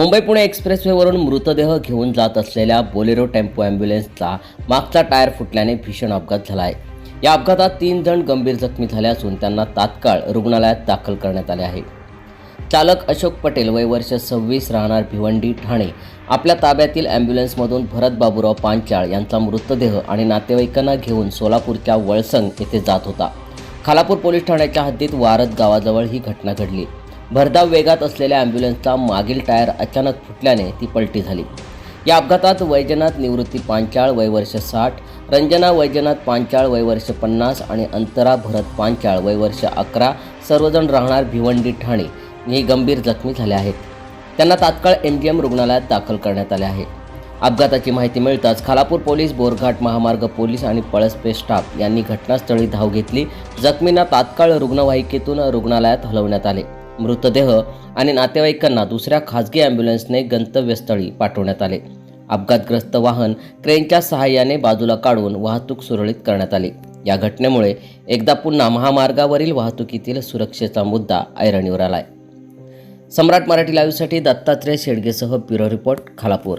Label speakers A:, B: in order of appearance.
A: मुंबई पुणे एक्सप्रेसवेवरून मृतदेह घेऊन जात असलेल्या बोलेरो टेम्पो ॲम्ब्युलन्सचा मागचा टायर फुटल्याने भीषण अपघात झाला आहे या अपघातात तीन जण गंभीर जखमी झाले असून त्यांना तात्काळ रुग्णालयात दाखल करण्यात आले आहे. चालक अशोक पटेल वय वर्ष सव्वीस राहणार भिवंडी ठाणे. आपल्या ताब्यातील ॲम्ब्युलन्समधून भरत बाबूराव पांचाळ यांचा मृतदेह आणि नातेवाईकांना घेऊन सोलापूरच्या वळसंग येथे जात होता. खालापूर पोलीस ठाण्याच्या हद्दीत वारद गावाजवळ ही घटना घडली. भरधाव वेगात असलेल्या ॲम्ब्युलन्सचा मागील टायर अचानक फुटल्याने ती पलटी झाली. या अपघातात वैजनाथ निवृत्ती पांचाळ वय वर्ष साठ रंजना वैजनाथ पांचाळ वय वर्ष पन्नास आणि अंतरा भरत पांचाळ वय वर्ष अकरा सर्वजण राहणार भिवंडी ठाणे. हे गंभीर जखमी झाले आहेत. त्यांना तात्काळ एम जी एम रुग्णालयात दाखल करण्यात आले आहे. अपघाताची माहिती मिळताच खालापूर पोलीस बोरघाट महामार्ग पोलीस आणि पळसपे स्टाफ यांनी घटनास्थळी धाव घेतली. जखमींना तात्काळ रुग्णवाहिकेतून रुग्णालयात हलवण्यात आले. मृतदेह आणि नातेवाईकांना दुसऱ्या खासगी ॲम्ब्युलन्सने गंतव्यस्थळी पाठवण्यात आले. अपघातग्रस्त वाहन क्रेनच्या सहाय्याने बाजूला काढून वाहतूक सुरळीत करण्यात आली. या घटनेमुळे एकदा पुन्हा महामार्गावरील वाहतुकीतील सुरक्षेचा मुद्दा ऐरणीवर आलाय. सम्राट मराठी लाईव्हसाठी दत्तात्रय शेडगेसह ब्युरो रिपोर्ट खालापूर.